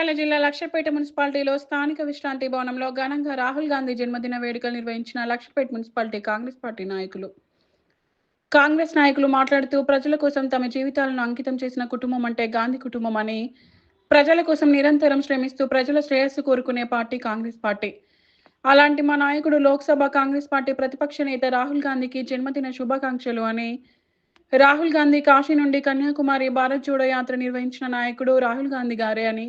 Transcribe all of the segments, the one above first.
మంచిర్యాల జిల్లా లక్షపేట మున్సిపాలిటీలో స్థానిక విశ్రాంతి భవనంలో ఘనంగా రాహుల్ గాంధీ జన్మదిన వేడుకలు నిర్వహించిన లక్షపేట మున్సిపాలిటీ కాంగ్రెస్ పార్టీ నాయకులు. కాంగ్రెస్ నాయకులు మాట్లాడుతూ ప్రజల కోసం తమ జీవితాలను అంకితం చేసిన కుటుంబం అంటే గాంధీ కుటుంబం అని ప్రజల కోసం నిరంతరం శ్రమిస్తూ ప్రజల శ్రేయస్సు కోరుకునే పార్టీ కాంగ్రెస్ పార్టీ. అలాంటి మా నాయకుడు లోక్సభ కాంగ్రెస్ పార్టీ ప్రతిపక్ష నేత రాహుల్ గాంధీకి జన్మదిన శుభాకాంక్షలు అని రాహుల్ గాంధీ కాశీ నుండి కన్యాకుమారి భారత్ జోడో యాత్ర నిర్వహించిన నాయకుడు రాహుల్ గాంధీ గారే అని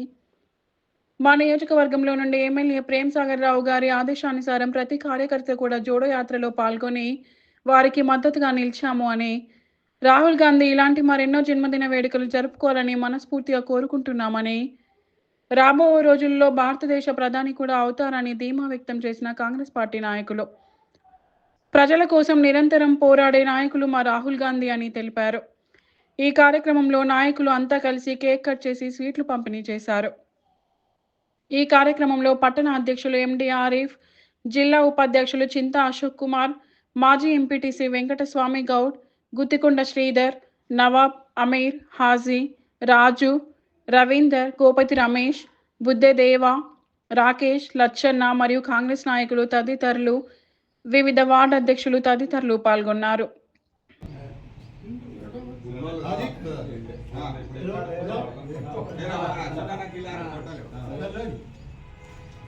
మా నియోజకవర్గంలో నుండి ఎమ్మెల్యే ప్రేమ్ సాగర్ రావు గారి ఆదేశానుసారం ప్రతి కార్యకర్త కూడా జోడో యాత్రలో పాల్గొని వారికి మద్దతుగా నిలిచాము అని రాహుల్ గాంధీ ఇలాంటి మరెన్నో జన్మదిన వేడుకలు జరుపుకోవాలని మనస్ఫూర్తిగా కోరుకుంటున్నామని రాబో రోజుల్లో భారతదేశ ప్రధాని కూడా అవుతారని ధీమా వ్యక్తం చేసిన కాంగ్రెస్ పార్టీ నాయకులు. ప్రజల కోసం నిరంతరం పోరాడే నాయకులు మా రాహుల్ గాంధీ అని తెలిపారు. ఈ కార్యక్రమంలో నాయకులు అంతా కలిసి కేక్ కట్ చేసి స్వీట్లు పంపిణీ చేశారు. ఈ కార్యక్రమంలో పట్టణ అధ్యక్షులు ఎండి ఆరిఫ్ జిల్లా ఉపాధ్యక్షులు చింత అశోక్ కుమార్ మాజీ ఎంపీటీసీ వెంకటస్వామి గౌడ్ గుత్తికొండ శ్రీధర్ నవాబ్ అమీర్ హాజీ రాజు రవీందర్ గోపతి రమేష్ బుద్ధదేవ రాకేష్ లచ్చన్న మరియు కాంగ్రెస్ నాయకులు తదితరులు వివిధ వార్డు అధ్యక్షులు తదితరులు పాల్గొన్నారు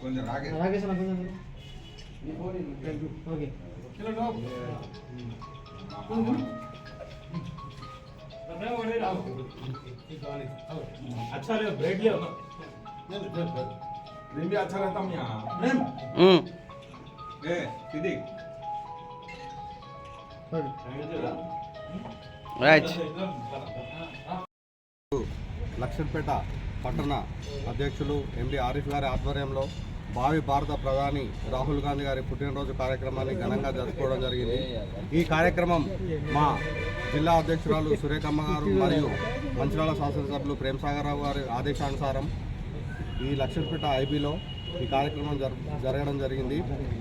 కొంచెం రాగే రాకేష్ అన్న కొంచెం ఓకే अच्छा ले ब्रेड ले दिन भी अच्छा रहता हूँ यहाँ ఏ ఇది లక్ష్మీపేట పట్టణ అధ్యక్షులు ఎండి ఆరిఫ్ గారి ఆధ్వర్యంలో భావి భారత ప్రధాని రాహుల్ గాంధీ గారి పుట్టినరోజు కార్యక్రమాన్ని ఘనంగా జరుపుకోవడం జరిగింది. ఈ కార్యక్రమం మా జిల్లా అధ్యక్షురాలు సురేఖమ్మ గారు మరియు మంచిరాల శాసనసభ్యులు ప్రేమసాగరరావు గారి ఆదేశానుసారం ఈ లక్ష్మీపేట ఐబీలో ఈ కార్యక్రమం జర జరగడం జరిగింది.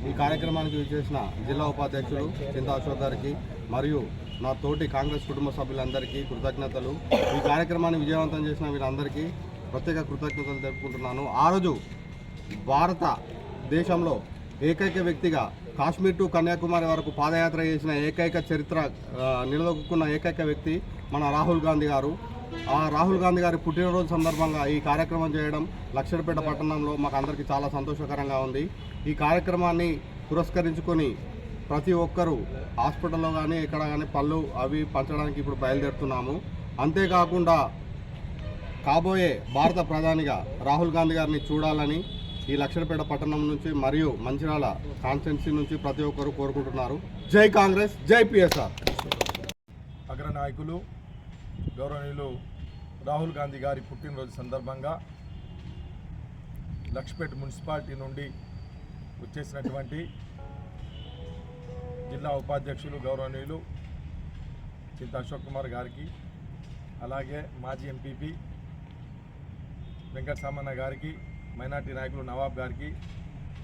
ఈ కార్యక్రమానికి విచ్చేసిన జిల్లా ఉపాధ్యక్షులు చింతా అశోక్ గారికి మరియు నా తోటి కాంగ్రెస్ కుటుంబ సభ్యులందరికీ కృతజ్ఞతలు. ఈ కార్యక్రమాన్ని విజయవంతం చేసిన వీరందరికీ ప్రత్యేక కృతజ్ఞతలు తెలుపుకుంటున్నాను. ఆ రోజు భారత దేశంలో ఏకైక వ్యక్తిగా కాశ్మీర్ టు కన్యాకుమారి వరకు పాదయాత్ర చేసిన ఏకైక చరిత్ర నిలదొక్కున్న ఏకైక వ్యక్తి మన రాహుల్ గాంధీ గారు. ఆ రాహుల్ గాంధీ గారి పుట్టినరోజు సందర్భంగా ఈ కార్యక్రమం చేయడం లక్షలపేట పట్టణంలో మాకు అందరికీ చాలా సంతోషకరంగా ఉంది. ఈ కార్యక్రమాన్ని పురస్కరించుకొని ప్రతి ఒక్కరూ హాస్పిటల్లో కానీ ఎక్కడ కానీ పళ్ళు అవి పంచడానికి ఇప్పుడు బయలుదేరుతున్నాము. అంతేకాకుండా కాబోయే భారత ప్రధానిగా రాహుల్ గాంధీ గారిని చూడాలని ఈ లక్షలపేట పట్టణం నుంచి మరియు మంచిరాల కాన్స్టెన్సీ నుంచి ప్రతి ఒక్కరూ కోరుకుంటున్నారు. జై కాంగ్రెస్ జై పిఎస్ఆర్. అగ్ర నాయకులు గౌరవనీయులు రాహుల్ గాంధీ గారి పుట్టినరోజు సందర్భంగా లక్ష్పేట్ మున్సిపాలిటీ నుండి వచ్చేసినటువంటి జిల్లా ఉపాధ్యక్షులు గౌరవనీయులు చింత అశోక్ కుమార్ గారికి అలాగే మాజీ ఎంపీపీ వెంకటసామన్న గారికి మైనార్టీ నాయకులు నవాబ్ గారికి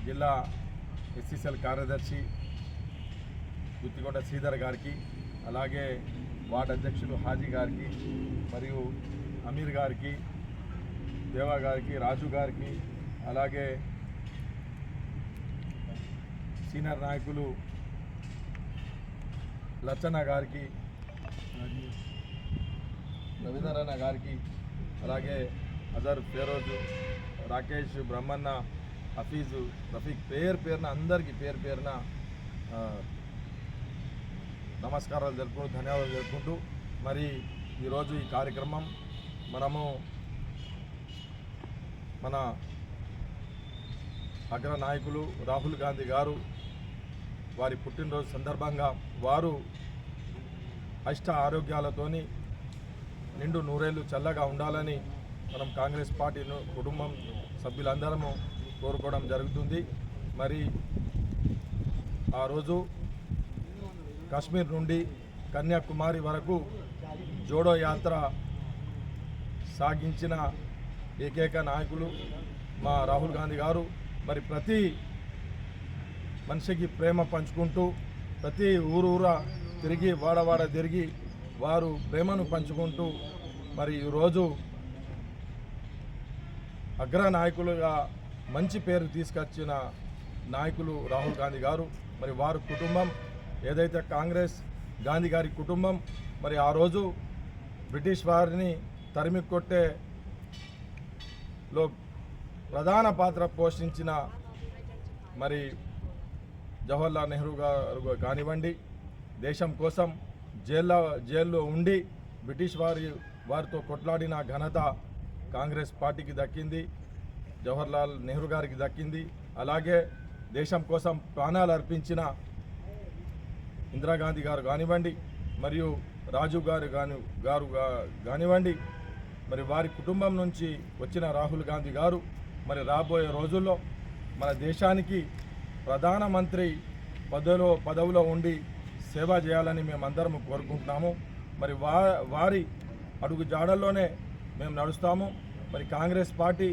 జిల్లా ఎస్సీసీఎల్ కార్యదర్శి గుత్తికొండ శ్రీధర్ గారికి అలాగే వార్డు అధ్యక్షులు హాజీ గారికి మరియు అమీర్ గారికి దేవా గారికి రాజు గారికి అలాగే సీనియర్ నాయకులు లచ్చన్న గారికి రవీంద్రన్న గారికి అలాగే అజర్ ఫేరోజు రాకేష్ బ్రహ్మన్న హఫీజు రఫీక్ పేరు పేరున అందరికీ పేరు పేరున నమస్కారాలు జరుపుకుంటూ ధన్యవాదాలు జరుపుకుంటూ మరి ఈరోజు ఈ కార్యక్రమం మనము మన అగ్ర నాయకులు రాహుల్ గాంధీ గారు వారి పుట్టినరోజు సందర్భంగా వారు అష్ట ఆరోగ్యాలతోని నిండు నూరేళ్ళు చల్లగా ఉండాలని మనం కాంగ్రెస్ పార్టీ కుటుంబం సభ్యులందరము కోరుకోవడం జరుగుతుంది. మరి ఆ రోజు కాశ్మీర్ నుండి కన్యాకుమారి వరకు జోడో యాత్ర సాగించిన ఏకైక నాయకులు మా రాహుల్ గాంధీ గారు. మరి ప్రతి మనిషికి ప్రేమ పంచుకుంటూ ప్రతి ఊరు ఊర తిరిగి వాడవాడ తిరిగి వారు ప్రేమను పంచుకుంటూ మరి ఈరోజు అగ్ర నాయకులుగా మంచి పేరు తీసుకొచ్చిన నాయకులు రాహుల్ గాంధీ గారు. మరి వారి కుటుంబం ఏదైతే కాంగ్రెస్ గాంధీ గారి కుటుంబం మరి ఆ రోజు బ్రిటిష్ వారిని తరిమి కొట్టే లో ప్రధాన పాత్ర పోషించిన మరి జవహర్లాల్ నెహ్రూ గారు కానివ్వండి దేశం కోసం జైల్లో జైల్లో ఉండి బ్రిటిష్ వారి వారితో కొట్లాడిన ఘనత కాంగ్రెస్ పార్టీకి దక్కింది జవహర్లాల్ నెహ్రూ గారికి దక్కింది. అలాగే దేశం కోసం ప్రాణాలు అర్పించిన ఇందిరాగాంధీ గారు కానివ్వండి మరియు రాజీవ్ గారు కాని గారు కానివ్వండి మరి వారి కుటుంబం నుంచి వచ్చిన రాహుల్ గాంధీ గారు మరి రాబోయే రోజుల్లో మన దేశానికి ప్రధానమంత్రి పదవిలో పదవిలో ఉండి సేవ చేయాలని మేమందరం కోరుకుంటున్నాము. మరి వా వారి అడుగు జాడల్లోనే మేము నడుస్తాము. మరి కాంగ్రెస్ పార్టీ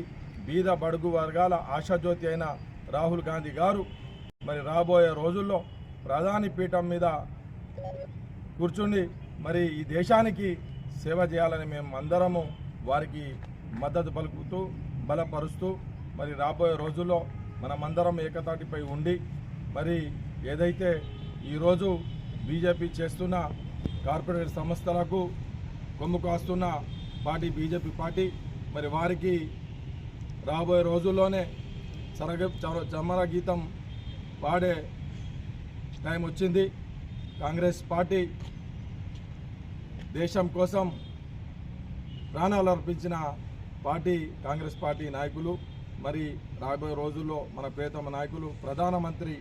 బీద బడుగు వర్గాల ఆశాజ్యోతి అయిన రాహుల్ గాంధీ గారు మరి రాబోయే రోజుల్లో ప్రధాని పీఠం మీద కూర్చుండి మరి ఈ దేశానికి సేవ చేయాలని మేము అందరము వారికి మద్దతు పలుకుతూ బలపరుస్తూ మరి రాబోయే రోజుల్లో మనమందరం ఏకతాటిపై ఉండి మరి ఏదైతే ఈరోజు బీజేపీ చేస్తున్న కార్పొరేట్ సంస్థలకు కొమ్ము కాస్తున్న పార్టీ బీజేపీ పార్టీ మరి వారికి రాబోయే రోజుల్లోనే సరగ చమర గీతం పాడే టైం వచ్చింది. కాంగ్రెస్ పార్టీ దేశం కోసం ప్రాణాలు అర్పించిన పార్టీ కాంగ్రెస్ పార్టీ నాయకులు మరి రాబోయే రోజుల్లో మన ప్రియతమ నాయకులు ప్రధానమంత్రి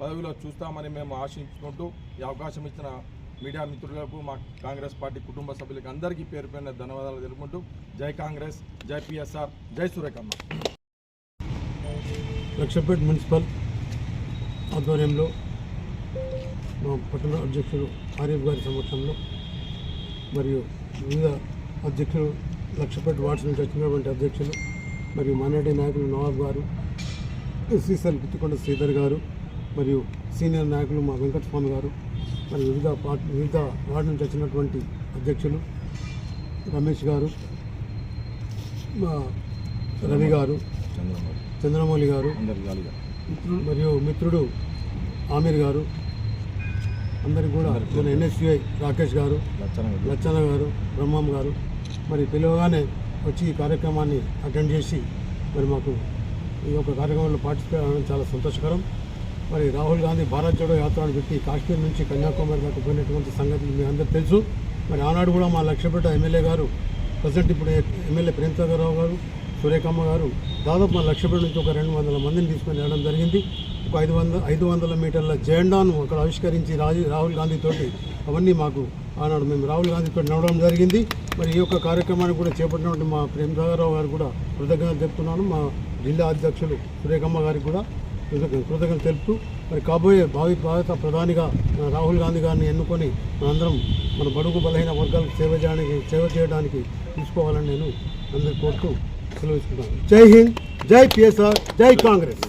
పదవిలో చూస్తామని మేము ఆశించుకుంటూ ఈ అవకాశం ఇచ్చిన మీడియా మిత్రులకు మా కాంగ్రెస్ పార్టీ కుటుంబ సభ్యులకు అందరికీ పేరు పైన ధన్యవాదాలు తెలుపుకుంటూ జై కాంగ్రెస్ జై పిఎస్ఆర్ జై సురేఖమ్మ. లక్షపేట్ మున్సిపల్ ఆధ్వర్యంలో మా పట్టణ అధ్యక్షులు ఆరిఫ్ గారి సమక్షంలో మరియు వివిధ అధ్యక్షులు లక్షపేట వార్డ్స్ నుంచి వచ్చినటువంటి అధ్యక్షులు మరియు మానేటి నాయకులు నవాబ్ గారు ఎస్సీసీఎల్ గుత్తికొండ శ్రీధర్ గారు మరియు సీనియర్ నాయకులు మా వెంకటస్వామి గారు మరియు వివిధ పార్టీ వివిధ వార్డు నుంచి వచ్చినటువంటి అధ్యక్షులు రమేష్ గారు మా రవి గారు చంద్రమౌళి. గారు మరియు మిత్రుడు ఆమీర్ గారు అందరికి కూడా మన ఎన్ఎస్యుఐ రాకేష్ గారు లచ్చన్న గారు. బ్రహ్మం గారు మరి పిలవగానే వచ్చి ఈ కార్యక్రమాన్ని అటెండ్ చేసి మరి మాకు ఈ యొక్క కార్యక్రమంలో పార్టిసిపేట్ అవ్వడం చాలా సంతోషకరం. మరి రాహుల్ గాంధీ భారత్ జోడో యాత్రను పెట్టి కాశ్మీర్ నుంచి కన్యాకుమారి దాకా పోయినటువంటి సంగతి మీ అందరూ తెలుసు. మరి ఆనాడు కూడా మా లక్ష్యపేట ఎమ్మెల్యే గారు ప్రజెంట్ ఇప్పుడు ఎమ్మెల్యే ప్రేమసాగరరావు గారు సురేఖమ్మ గారు దాదాపు మా లక్ష్యపేట నుంచి ఒక రెండు వందల మందిని తీసుకొని వెళ్ళడం జరిగింది. ఒక ఐదు వందల ఐదు వందల మీటర్ల జెండాను అక్కడ ఆవిష్కరించి రాజీ రాహుల్ గాంధీ తోటి అవన్నీ మాకు ఆనాడు మేము రాహుల్ గాంధీ తోటి నడవడం జరిగింది. మరి ఈ యొక్క కార్యక్రమాన్ని కూడా చేపట్టినటువంటి మా ప్రేమసాగరరావు గారు కూడా కృతజ్ఞతలు చెప్తున్నాను. మా జిల్లా అధ్యక్షులు సురేఖమ్మ గారికి కూడా కృతజ్ఞ- కృతజ్ఞతలు తెలుపుతూ మరి కాబోయే భావి భారత ప్రధానిగా మన రాహుల్ గాంధీ గారిని ఎన్నుకొని మనందరం మన బడుగు బలహీన వర్గాలకు సేవ చేయడానికి సేవ చేయడానికి తీసుకోవాలని నేను అందరు కోరుతూ సెలవు ఇస్తున్నాను జై హింద్ జై పిఎస్ఆర్ జై కాంగ్రెస్.